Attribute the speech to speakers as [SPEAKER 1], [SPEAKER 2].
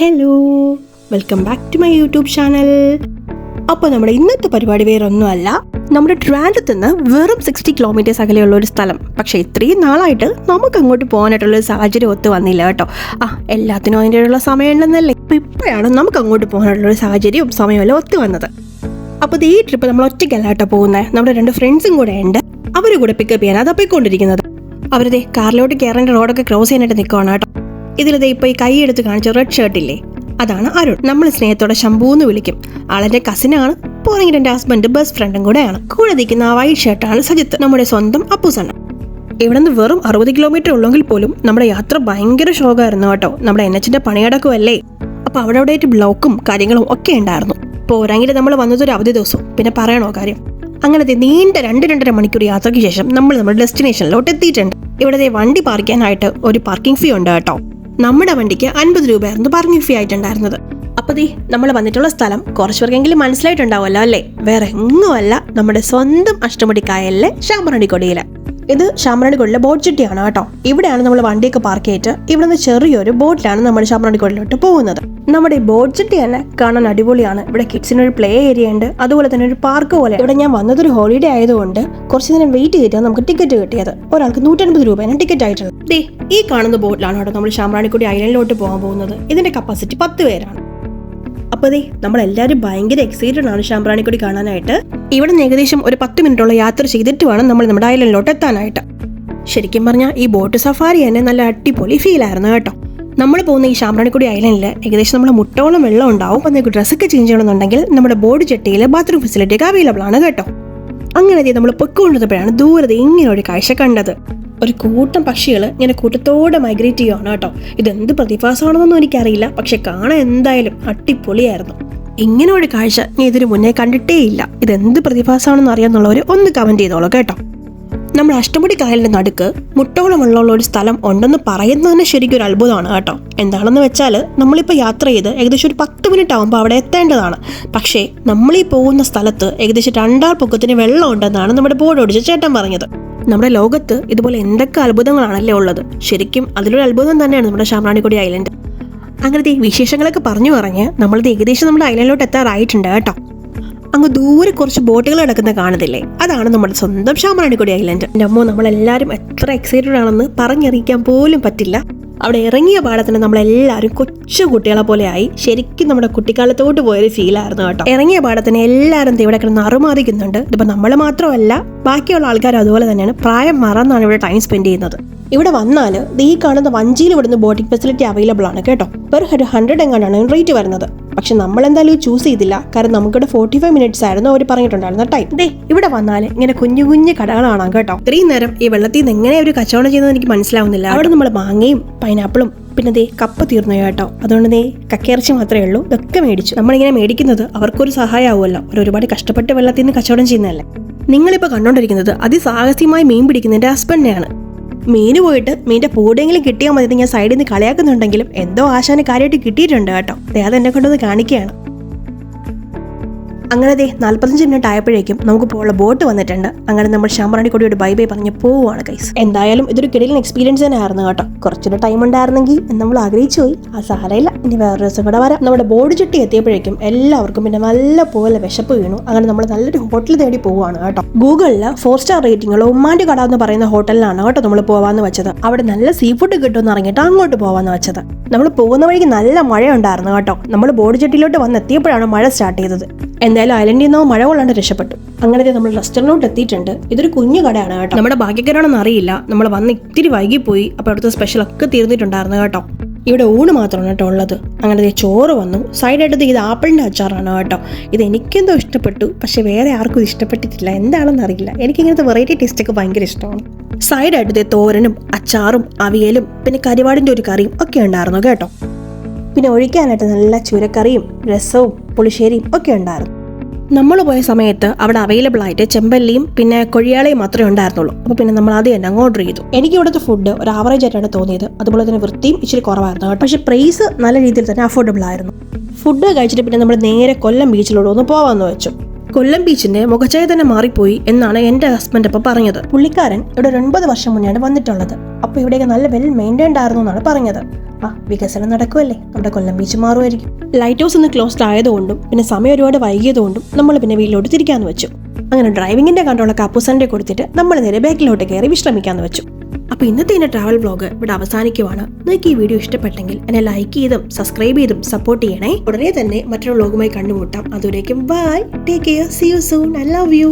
[SPEAKER 1] Hello welcome back to my YouTube channel അപ്പോൾ നമ്മുടെ ഇന്നത്തെ പരിപാടി വേറൊന്നുമല്ല. നമ്മുടെ ട്രാൻഡത്ത് നിന്ന് വെറും സിക്സ്റ്റി കിലോമീറ്റേഴ്സ് അകലെയുള്ള ഒരു സ്ഥലം. പക്ഷേ ഇത്രയും നാളായിട്ട് നമുക്ക് അങ്ങോട്ട് പോകാനായിട്ടുള്ള ഒരു സാഹചര്യം ഒത്തു വന്നില്ല കേട്ടോ. ആ എല്ലാത്തിനും അതിന്റെയുള്ള സമയം ഉണ്ടെന്നല്ലേ ഇപ്പം ഇപ്പോഴാണ് നമുക്ക് അങ്ങോട്ട് പോകാനായിട്ടുള്ള ഒരു സാഹചര്യവും സമയമെല്ലാം ഒത്തു വന്നത്. അപ്പോൾ ഈ ട്രിപ്പ് നമ്മൾ ഒറ്റയ്ക്കല്ല കേട്ടോ പോകുന്നത്. നമ്മുടെ രണ്ട് ഫ്രണ്ട്സും കൂടെ ഉണ്ട്. അവർ കൂടെ പിക്കപ്പ് ചെയ്യാൻ അതാ പോയിക്കൊണ്ടിരിക്കുന്നത്. അവരതേ കാറിലോട്ട് കയറേണ്ട റോഡൊക്കെ ക്രോസ് ചെയ്യാനായിട്ട് നിൽക്കുവാണ് കേട്ടോ. ഇതിലതേ ഇപ്പോൾ ഈ കൈ എടുത്ത് കാണിച്ച റെഡ് ഷർട്ട് ഇല്ലേ? അതാണ് അരുൺ. നമ്മൾ സ്നേഹത്തോടെ ശംഭു എന്ന് വിളിക്കും. ആളെന്റെ കസിനാണ് പോരെങ്കിൽ എന്റെ ഹസ്ബൻഡ് ബെസ്റ്റ് ഫ്രണ്ടും കൂടെയാണ്. കൂടെ നിൽക്കുന്ന ആ വൈറ്റ് ഷർട്ടാണ് സജിത്ത് നമ്മുടെ സ്വന്തം അപ്പൂസണ്ണ ഇവിടെ നിന്ന് വെറും അറുപത് കിലോമീറ്റർ ഉള്ളെങ്കിൽ പോലും നമ്മുടെ യാത്ര ഭയങ്കര ഷോക്കായിരുന്നു കേട്ടോ. നമ്മുടെ എൻ എച്ചിന്റെ പണിയടക്കുമല്ലേ? അപ്പൊ അവിടെ അവിടെ ബ്ലോക്കും കാര്യങ്ങളും ഒക്കെ ഉണ്ടായിരുന്നു. പോരാങ്കിൽ നമ്മൾ വന്നത് ഒരു അവധി ദിവസവും പിന്നെ പറയണോ കാര്യം? അങ്ങനത്തെ നീണ്ട രണ്ട് രണ്ടര മണിക്കൂർ യാത്രയ്ക്ക് ശേഷം നമ്മൾ നമ്മുടെ ഡെസ്റ്റിനേഷനിലോട്ട് എത്തിയിട്ടുണ്ട്. ഇവിടത്തെ വണ്ടി പാർക്കാനായിട്ട് ഒരു പാർക്കിംഗ് ഫീ ഉണ്ട് കേട്ടോ. നമ്മുടെ വണ്ടിക്ക് അൻപത് രൂപയായിരുന്നു പറഞ്ഞു ഫീ ആയിട്ടുണ്ടായിരുന്നത്. അപ്പൊ ദേ നമ്മൾ വന്നിട്ടുള്ള സ്ഥലം കുറച്ച് പേർക്കെങ്കിലും മനസ്സിലായിട്ടുണ്ടാവുമല്ലോ അല്ലേ? വേറെ എങ്ങുമല്ല നമ്മുടെ സ്വന്തം അഷ്ടമുടി കായലിലെ ശാമറണിക്കൊടിയിലെ. ഇത് ശാമറണിക്കൊടിയിലെ ബോട്ട് ചിട്ടിയാണ് കേട്ടോ. ഇവിടെയാണ് നമ്മൾ വണ്ടിയൊക്കെ പാർക്ക് ചെയ്തിട്ട് ഇവിടെ നിന്ന് ചെറിയൊരു ബോട്ടിലാണ് നമ്മൾ ശാമറണിക്കൊടിയിലോട്ട് പോകുന്നത്. നമ്മുടെ ബോട്ട് ചിട്ടി തന്നെ കാണാൻ അടിപൊളിയാണ്. ഇവിടെ കിഡ്സിന് ഒരു പ്ലേ ഏരിയ ഉണ്ട്. അതുപോലെ തന്നെ ഒരു പാർക്ക് പോലെ. ഇവിടെ ഞാൻ വന്നതൊരു ഹോളിഡേ ആയതുകൊണ്ട് കുറച്ച് നേരം വെയിറ്റ് ചെയ്തിട്ടാണ് നമുക്ക് ടിക്കറ്റ് കിട്ടിയത്. ഒരാൾക്ക് നൂറ്റൻപത് രൂപയാണ് ടിക്കറ്റ് ആയിട്ടുള്ളത്. ഈ കാണുന്ന ബോട്ടിലാണ് കേട്ടോ നമ്മൾ ശാമറാണിക്കുടി ഐലൻഡിലോട്ട് പോകാൻ പോകുന്നത്. ഇതിന്റെ കപ്പാസിറ്റി പത്ത് പേരാണ്. അപ്പൊ ദേ നമ്മളെല്ലാവരും ഭയങ്കര എക്സൈറ്റഡ് ആണ് ശാമ്പ്രാണിക്കുടി കാണാനായിട്ട്. ഇവിടെ നിന്ന് ഏകദേശം ഒരു പത്ത് മിനിറ്റോളം യാത്ര ചെയ്തിട്ട് വേണം നമ്മൾ നമ്മുടെ ഐലൻഡിലോട്ട് എത്താനായിട്ട്. ശരിക്കും പറഞ്ഞാൽ ഈ ബോട്ട് സഫാരി തന്നെ നല്ല അടിപൊളി ഫീൽ ആയിരുന്നു കേട്ടോ. നമ്മൾ പോകുന്ന ഈ ശാമ്പ്രാണിക്കുടി ഐലൻഡിൽ ഏകദേശം നമ്മുടെ മുട്ടോളം വെള്ളം ഉണ്ടാവും. അപ്പം നിങ്ങൾക്ക് ഡ്രസ്സൊക്കെ ചേഞ്ച് ചെയ്യണമെന്നുണ്ടെങ്കിൽ നമ്മുടെ ബോർഡ് ചെട്ടിയിൽ ബാത്റൂം ഫെസിലിറ്റി ഒക്കെ അവൈലബിൾ ആണ് കേട്ടോ. അങ്ങനെ നമ്മൾ പൊയ്ക്കൊണ്ടിരുന്നപ്പോഴാണ് ദൂരത്തെ ഇങ്ങനെ ഒരു കാഴ്ച കണ്ടത്. ഒരു കൂട്ടം പക്ഷികൾ ഇങ്ങനെ കൂട്ടത്തോടെ മൈഗ്രേറ്റ് ചെയ്യുകയാണ് കേട്ടോ. ഇതെന്ത് പ്രതിഭാസമാണെന്നൊന്നും എനിക്കറിയില്ല. പക്ഷെ കാണാൻ എന്തായാലും അടിപൊളിയായിരുന്നു. ഇങ്ങനെ ഒരു കാഴ്ച ഞാൻ ഇതിനു മുന്നേ കണ്ടിട്ടേ ഇല്ല ഇതെന്ത് പ്രതിഭാസമാണെന്ന് അറിയാന്നുള്ളവർ ഒന്ന് കമന്റ് ചെയ്തോളൂ കേട്ടോ. നമ്മൾ അഷ്ടമുടി കായലിന്റെ നടുക്ക് മുട്ടോളമുള്ള ഒരു സ്ഥലം ഉണ്ടെന്ന് പറയുന്നത് തന്നെ ശരിക്കും ഒരു അത്ഭുതമാണ് കേട്ടോ. എന്താണെന്ന് വെച്ചാൽ നമ്മളിപ്പോൾ യാത്ര ചെയ്ത് ഏകദേശം ഒരു പത്ത് മിനിറ്റ് ആകുമ്പോൾ അവിടെ എത്തേണ്ടതാണ്. പക്ഷേ നമ്മളീ പോകുന്ന സ്ഥലത്ത് ഏകദേശം രണ്ടാൾ പൊക്കത്തിന് വെള്ളം ഉണ്ടെന്നാണ് നമ്മുടെ ബോർഡ് ഓടിച്ച ചേട്ടൻ പറഞ്ഞത്. നമ്മുടെ ലോകത്ത് ഇതുപോലെ എന്തൊക്കെ അത്ഭുതങ്ങളാണല്ലേ ഉള്ളത്? ശരിക്കും അതിലൊരു അത്ഭുതം തന്നെയാണ് നമ്മുടെ ശാമ്രാണിക്കൊടി ഐലൻഡ് അങ്ങനത്തെ വിശേഷങ്ങളൊക്കെ പറഞ്ഞു പറഞ്ഞ് നമ്മളിത് ഏകദേശം നമ്മുടെ ഐലൻഡിലോട്ട് എത്താറായിട്ടുണ്ട് കേട്ടോ. അങ്ങ് ദൂരെ കുറച്ച് ബോട്ടുകൾ കിടക്കുന്ന കാണുന്നില്ലേ? അതാണ് നമ്മുടെ സ്വന്തം ശാമറാണിക്കൊടി ഐലൻഡ് നമ്മോ നമ്മളെല്ലാവരും എത്ര എക്സൈറ്റഡ് ആണെന്ന് പറഞ്ഞറിയിക്കാൻ പോലും പറ്റില്ല. അവിടെ ഇറങ്ങിയ പാടത്തിന് നമ്മളെല്ലാവരും കൊച്ചു കുട്ടികളെ പോലെ ആയി ശരിക്കും നമ്മുടെ കുട്ടിക്കാലത്തോട്ട് പോയൊരു ഫീലായിരുന്നു കേട്ടോ. ഇറങ്ങിയ പാടത്തിന് എല്ലാവരും ഇവിടെ കിടന്ന് അറുമാറിക്കുന്നുണ്ട് ഇതിപ്പോൾ നമ്മൾ മാത്രമല്ല ബാക്കിയുള്ള ആൾക്കാർ അതുപോലെ തന്നെയാണ്. പ്രായം മറന്നാണ് ഇവിടെ ടൈം സ്പെൻഡ് ചെയ്യുന്നത്. ഇവിടെ വന്നാൽ ഈ കാണുന്ന വഞ്ചിയിൽ ഇവിടുന്ന് ബോട്ടിംഗ് ഫെസിലിറ്റി അവൈലബിൾ ആണ് കേട്ടോ. പെർ ഹെഡ് ഹൺഡ്രഡ് എങ്ങാണ്ടാണ് റേറ്റ് വരുന്നത്. പക്ഷെ നമ്മൾ എന്തായാലും ചൂസ് ചെയ്തില്ല. കാരണം നമുക്കിവിടെ ഫോർട്ടി ഫൈവ് മിനിറ്റ്സ് ആയിരുന്നു അവർ പറഞ്ഞിട്ടുണ്ടായിരുന്ന ടൈം ദേ ഇവിടെ വന്നാൽ ഇങ്ങനെ കുഞ്ഞു കുഞ്ഞു കടകൾ കേട്ടോ. ഇത്രയും നേരം ഈ വെള്ളത്തിൽ നിന്ന് എങ്ങനെ ഒരു കച്ചവടം ചെയ്യുന്നത് എനിക്ക് മനസ്സിലാവുന്നില്ല. അവിടെ നമ്മൾ മാങ്ങയും പൈനാപ്പിളും പിന്നെ ദേ കപ്പ തീർന്നു കേട്ടോ. അതുകൊണ്ട് ദേ കക്കയിറച്ചി മാത്രമേ ഉള്ളൂ. ഇതൊക്കെ മേടിച്ചു. നമ്മളിങ്ങനെ മേടിക്കുന്നത് അവർക്കൊരു സഹായമാവുമല്ലോ. അവർ ഒരുപാട് കഷ്ടപ്പെട്ട് വെള്ളത്തിൽ നിന്ന് കച്ചവടം ചെയ്യുന്നതല്ലേ. നിങ്ങളിപ്പോൾ കണ്ടുകൊണ്ടിരിക്കുന്നത് അതിസാഹസികമായി മീൻ പിടിക്കുന്നതിന്റെ ഹസ്ബൻഡിനെയാണ് മീന് പോയിട്ട് മീന്റെ പൂടെങ്കിലും കിട്ടിയാൽ മതി ഞാൻ സൈഡിൽ നിന്ന് കളിയാക്കുന്നുണ്ടെങ്കിലും എന്തോ ആശാന് കാര്യമായിട്ട് കിട്ടിയിട്ടുണ്ട് കേട്ടോ. അത് എന്നെ കൊണ്ടൊന്ന് കാണിക്കുകയാണ്. അങ്ങനെ ദേ നാൽപ്പത്തഞ്ച് മിനിറ്റ് ആയപ്പോഴേക്കും നമുക്ക് പോകാനുള്ള ബോട്ട് വന്നിട്ടുണ്ട്. അങ്ങനെ നമ്മൾ ശാമ്പറാണിക്കൊടിയോട് ബൈ ബൈ പറഞ്ഞ് പോവുകയാണ് കൈസ് എന്തായാലും ഇതൊരു കിടയിൽ എക്സ്പീരിയൻസ് തന്നെ ആയിരുന്നു കേട്ടോ. കുറച്ചൊരു ടൈം ഉണ്ടായിരുന്നെങ്കിൽ നമ്മൾ ആഗ്രഹിച്ചു പോയി. ആ സാരയില്ല ഇനി വേറൊരു ദിവസം കൂടെ വരാം. നമ്മുടെ ബോർഡ് ചുറ്റി എത്തിയപ്പോഴേക്കും എല്ലാവർക്കും പിന്നെ നല്ല പോലെ വിശപ്പ് വീണു. അങ്ങനെ നമ്മൾ നല്ലൊരു ഹോട്ടൽ തേടി പോവുകയാണ് കേട്ടോ. ഗൂഗിളിൽ ഫോർ സ്റ്റാർ റേറ്റിംഗ് ഉള്ള ഉമ്മാന്റെ കട എന്ന് പറയുന്ന ഹോട്ടലിലാണ് കേട്ടോ നമ്മൾ പോവാന്ന് വെച്ചത്. അവിടെ നല്ല സീ ഫുഡ് കിട്ടുമെന്ന് അറിഞ്ഞിട്ട് അങ്ങോട്ട് പോവാന്ന് വെച്ചത്. നമ്മൾ പോകുന്ന വഴിക്ക് നല്ല മഴ ഉണ്ടായിരുന്നു കേട്ടോ. നമ്മൾ ബോർഡ് ചട്ടിയിലോട്ട് വന്ന് എത്തിയപ്പോഴാണ് മഴ സ്റ്റാർട്ട് ചെയ്തത്. എന്തായാലും ഐലൻഡിൽ നിന്നോ മഴ കൊള്ളാണ്ട് രക്ഷപ്പെട്ടു. അങ്ങനെ നമ്മൾ റെസ്റ്റോറന്റിലോട്ട് എത്തിയിട്ടുണ്ട്. ഇതൊരു കുഞ്ഞു കടയാണ് കേട്ടോ. നമ്മുടെ ഭാഗ്യക്കാരാണെന്ന് അറിയില്ല. നമ്മൾ വന്ന് ഇത്തിരി വൈകിപ്പോയി. അപ്പോൾ അവിടുത്തെ സ്പെഷ്യലൊക്കെ തീർന്നിട്ടുണ്ടായിരുന്നു കേട്ടോ. ഇവിടെ ഊണ് മാത്രമാണ് കേട്ടോ ഉള്ളത്. അങ്ങനെ ചോറ് വന്നു. സൈഡായിട്ട് ഇത് ആപ്പിളിന്റെ അച്ചാറാണ് കേട്ടോ. ഇത് എനിക്കെന്തോ ഇഷ്ടപ്പെട്ടു. പക്ഷേ വേറെ ആർക്കും ഇഷ്ടപ്പെട്ടിട്ടില്ല. എന്താണെന്ന് അറിയില്ല. എനിക്ക് ഇങ്ങനത്തെ വെറൈറ്റി ടേസ്റ്റ് ഒക്കെ ഭയങ്കര ഇഷ്ടമാണ്. സൈഡായിട്ട് തോരനും അച്ചാറും അവിയലും പിന്നെ കരിവാടിന്റെ ഒരു കറിയും ഒക്കെ ഉണ്ടായിരുന്നു കേട്ടോ. പിന്നെ ഒഴിക്കാനായിട്ട് നല്ല ചുരക്കറിയും രസവും പുളിശ്ശേരിയും ഒക്കെ ഉണ്ടായിരുന്നു. നമ്മൾ പോയ സമയത്ത് അവിടെ അവൈലബിൾ ആയിട്ട് ചെമ്പല്ലിയും പിന്നെ കൊഴിയാളയും മാത്രമേ ഉണ്ടായിരുന്നുള്ളൂ. അപ്പോൾ പിന്നെ നമ്മൾ അത് തന്നെ അങ്ങ് ഓർഡർ ചെയ്തു. എനിക്ക് ഇവിടുത്തെ ഫുഡ് ഒരു ആവറേജ് ആയിട്ടാണ് തോന്നിയത്. അതുപോലെ തന്നെ വൃത്തിയും ഇച്ചിരി കുറവായിരുന്നു പക്ഷേ പ്രൈസ് നല്ല രീതിയിൽ തന്നെ അഫോർഡബിൾ ആയിരുന്നു. ഫുഡ് കഴിച്ചിട്ട് പിന്നെ നമ്മൾ നേരെ കൊല്ലം ബീച്ചിലോട്ട് ഒന്ന് പോകാമെന്ന് വെച്ചു. കൊല്ലം ബീച്ചിന്റെ മുഖചേതന മാറിപ്പോയി എന്നാണ് എന്റെ ഹസ്ബൻഡ് അപ്പൊ പറഞ്ഞത്. പുള്ളിക്കാരൻ ഇവിടെ ഒരു ഒൻപത് വർഷം മുന്നെയാണ് വന്നിട്ടുള്ളത്. അപ്പൊ ഇവിടെയൊക്കെ നല്ല വെൽ മെയിന്റൈൻഡ് ആയിരുന്നു എന്നാണ് പറഞ്ഞത്. ആ വികസനം നടക്കുമല്ലേ നമ്മുടെ കൊല്ലം ബീച്ച് മാറുമായിരിക്കും. ലൈറ്റ് ഹൗസ് ഒന്ന് ക്ലോസ്ഡ് ആയതുകൊണ്ടും പിന്നെ സമയം ഒരുപാട് വൈകിയതുകൊണ്ടും നമ്മൾ പിന്നെ വീട്ടിലോട്ട് തിരിക്കാന്ന് വെച്ചു. അങ്ങനെ ഡ്രൈവിംഗിന്റെ കണ്ടോളൊക്കെ സൺഡേ കൊടുത്തിട്ട് നമ്മൾ നേരെ ബാക്കിലോട്ട് കയറി വിശ്രമിക്കാന്ന് വെച്ചു. അപ്പോൾ ഇന്നത്തെ എന്റെ ട്രാവൽ വ്ളോഗ് ഇവിടെ അവസാനിക്കുവാണ്. നിങ്ങൾക്ക് ഈ വീഡിയോ ഇഷ്ടപ്പെട്ടെങ്കിൽ എന്നെ ലൈക്ക് ചെയ്തും സബ്സ്ക്രൈബ് ചെയ്തും സപ്പോർട്ട് ചെയ്യണേ. ഉടനെ തന്നെ മറ്റൊരു വ്ളോഗുമായി കണ്ടുമുട്ടാം. അതുവരേക്കും bye take care see you soon I love you